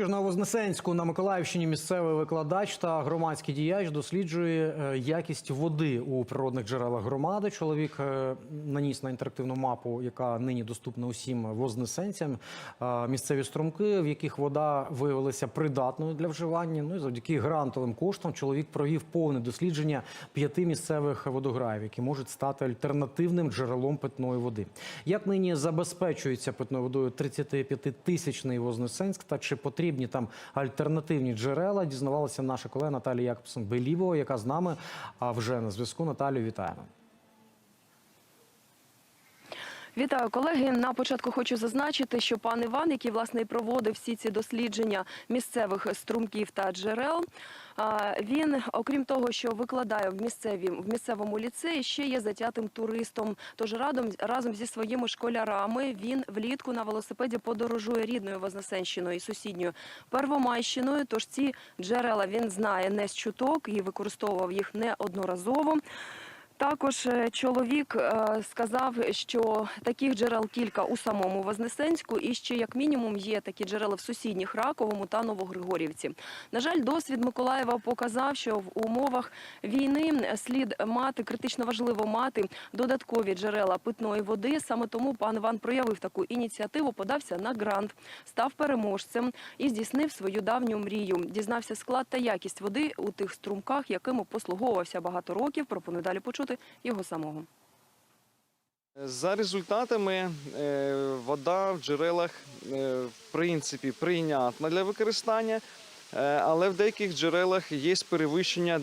Що на на Миколаївщині місцевий викладач та громадський діяч досліджує е, якість води у природних джерелах громади. Чоловік е, наніс на інтерактивну мапу, яка нині доступна усім вознесенцям. е, Місцеві струмки, в яких вода виявилася придатною для вживання. Ну і завдяки грантовим коштам чоловік провів повне дослідження п'яти місцевих водограїв, які можуть стати альтернативним джерелом питної води. Як нині забезпечується питною водою 35-тисячний Вознесенськ та чи потрібні там альтернативні джерела, дізнавалася наша колега Наталія Якобсон Белібова, яка з нами вже на зв'язку. Наталію, вітаємо. Вітаю, колеги. На початку хочу зазначити, що пан Іван, який власне і проводив всі ці дослідження місцевих струмків та джерел, він, окрім того, що викладає в місцеві в місцевому ліцеї, ще є затятим туристом. Тож радом разом зі своїми школярами він влітку на велосипеді подорожує рідною Вознесенщиною і сусідньою Первомайщиною. Тож ці джерела він знає не з чуток і використовував їх неодноразово. Також е, чоловік е, сказав, що таких джерел кілька у самому Вознесенську, і ще як мінімум є такі джерела в сусідніх Раковому та Новогригорівці. На жаль, досвід Миколаєва показав, що в умовах війни слід мати критично важливо мати додаткові джерела питної води. Саме тому пан Іван проявив таку ініціативу, подався на грант, став переможцем і здійснив свою давню мрію. Дізнався склад та якість води у тих струмках, якими послуговувався багато років. Пропоную далі почути його самого. За результатами е, вода в джерелах е, в принципі прийнятна для використання, е, але в деяких джерелах є перевищення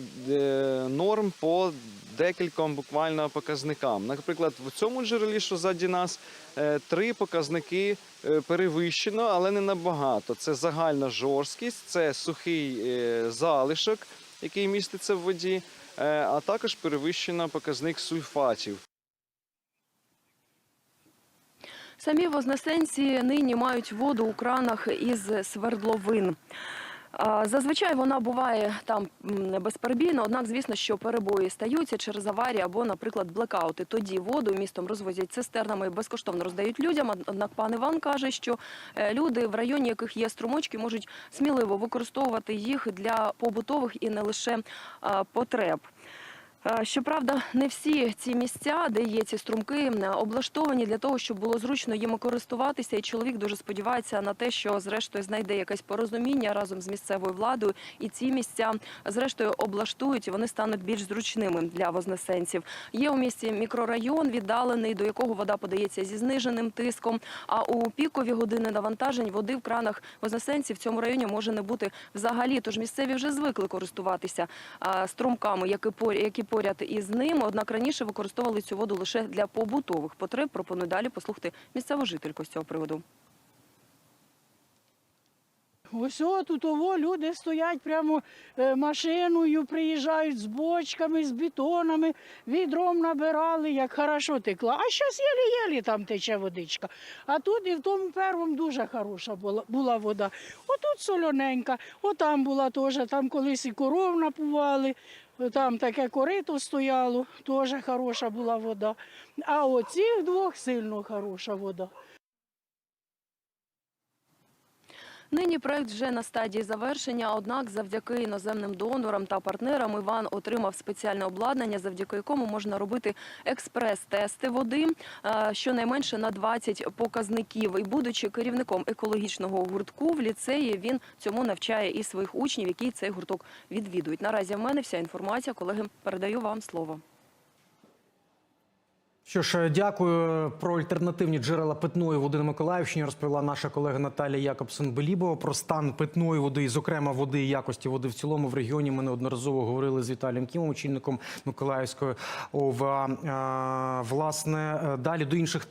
норм по декільком буквально показникам. Наприклад, в цьому джерелі, що ззаді нас, три показники перевищено, але не набагато. Це загальна жорсткість, це сухий залишок, який міститься в воді, е, а також перевищено показник сульфатів. Самі вознесенці нині мають воду у кранах із свердловин. Зазвичай вона буває там безперебійно, однак, звісно, що перебої стаються через аварії або, наприклад, блекаути. Тоді воду містом розвозять цистернами і безкоштовно роздають людям. Однак пан Іван каже, що е, люди, в районі яких є струмочки, можуть сміливо використовувати їх для побутових і не лише потреб. Е, Щоправда, не всі ці місця, де є ці струмки, облаштовані для того, щоб було зручно їм користуватися. І чоловік дуже сподівається на те, що зрештою знайде якесь порозуміння разом з місцевою владою, і ці місця зрештою облаштують і вони стануть більш зручними для вознесенців. Є у місті мікрорайон, віддалений, до якого вода подається зі зниженим тиском. А у пікові години навантажень води в кранах вознесенців в цьому районі може не бути взагалі. Тож місцеві вже звикли користуватися струмками, які поряд із ним. Однак раніше використовували цю воду лише для побутових потреб. Пропоную далі послухати місцеву жительку з цього приводу. Ось тут ово люди стоять прямо е, машиною, приїжджають з бочками, з бетонами, відром набирали, як хорошо текла. А зараз єлі-єлі там тече водичка. А тут і в тому первому дуже хороша була, була вода. Отут солоненька, отам була теж, там колись і коров напували, там таке корито стояло, теж хороша була вода. А оцих двох сильно хороша вода. Нині проект вже на стадії завершення. Однак, завдяки іноземним донорам та партнерам Іван отримав спеціальне обладнання, завдяки якому можна робити експрес-тести води е, щонайменше на 20 показників. І будучи керівником екологічного гуртку в ліцеї, він цьому навчає і своїх учнів, які цей гурток відвідують. Наразі в мене вся інформація. Колеги, передаю вам слово. Що ж, дякую про альтернативні джерела питної води на Миколаївщині. Розповіла наша колега Наталія якобсен белібова про стан питної води, і, зокрема води і якості води в цілому в регіоні. Ми неодноразово говорили з Віталієм Кімом, очільником Миколаївської ОВА. Власне, далі до інших